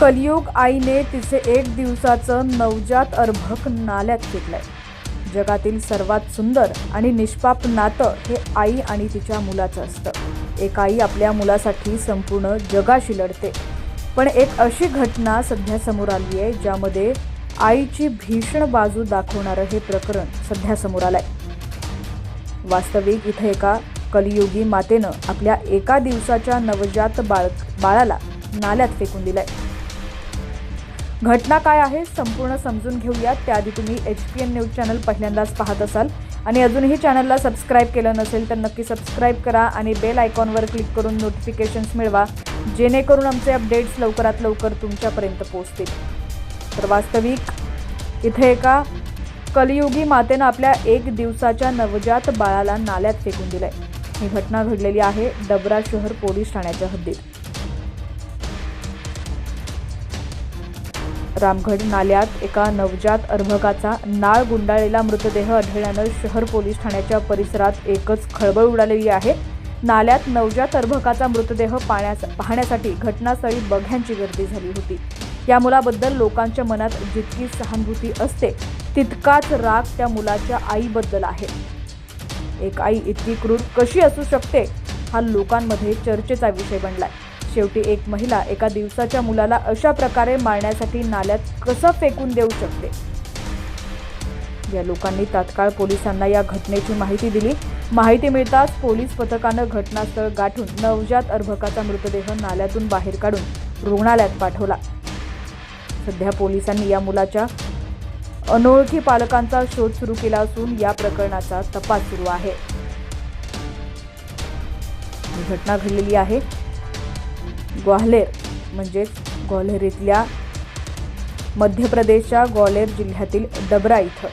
कलियुग आईने तिचे एक दिवसाचं नवजात अर्भक नाल्यात फेकलंय जगातील सर्वात सुंदर आणि निष्पाप नातं हे आई आणि तिच्या मुलाचं असतं. एक आई आपल्या मुलासाठी संपूर्ण जगाशी लढते. पण एक अशी घटना सध्या समोर आली आहे ज्यामध्ये आईची भीषण बाजू दाखवणारं हे प्रकरण सध्या समोर आलंय. वास्तविक इथं एका कलियुगी मातेनं आपल्या एका दिवसाच्या नवजात बाळ बाळाला नाल्यात फेकून दिलंय. घटना काय आहे संपूर्ण समजून घेऊयात. त्याआधी तुम्ही H P N news channel पहिल्यांदाच पाहत असाल. आणि अजूनही चॅनलला सबस्क्राईब केलं नसेल तर नक्की सबस्क्राईब करा आणि बेल आयकॉनवर क्लिक करून नोटिफिकेशन्स मिळवा. जेणेकरून आमचे अपडेट्स लवकरात लवकर तुमच्यापर्यंत पोहोचतील. तर वास्तविक इथे एका कलियुगी मातेनं आपल्या एक दिवसाच्या नवजात बाळाला नाल्यात फेकून दिलंय. ही घटना घडलेली आहे डबरा शहर पोलीस ठाण्याच्या हद्दीत. रामगड नाल्यात एका नवजात अर्भकाचा नाळ गुंडाळलेला मृतदेह आढळल्यानं शहर पोलीस ठाण्याच्या परिसरात एकच खळबळ उडालेली आहे. नाल्यात नवजात अर्भकाचा मृतदेह पाण्यास पाहण्यासाठी घटनास्थळी बघ्यांची गर्दी झाली होती. या मुलाबद्दल लोकांच्या मनात जितकी सहानुभूती असते तितकाच राग त्या मुलाच्या आईबद्दल आहे. एक आई इतकी क्रूर कशी असू शकते? हा लोकांमध्ये चर्चेचा विषय बनलाय. शेवटी एक महिला एका दिवसाच्या मुलाला अशा प्रकारे मारण्यासाठी नाल्यात कसं फेकून देऊ शकते? या लोकांनी तात्काळ पोलिसांना या घटनेची माहिती दिली. माहिती मिळताच पोलीस पथकानं घटनास्थळ गाठून नवजात अर्भकाचा मृतदेह नाल्यातून बाहेर काढून रुग्णालयात पाठवला. सध्या पोलिसांनी या मुलाच्या अनोळखी पालकांचा शोध सुरू केला असून या प्रकरणाचा तपास सुरू आहे. ही घटना घडलेली आहे. ग्वाल्हेर म्हणजेच ग्वाल्हेर इथल्या मध्य प्रदेशच्या ग्वाल्हेर जिल्ह्यातील डबरा इथं.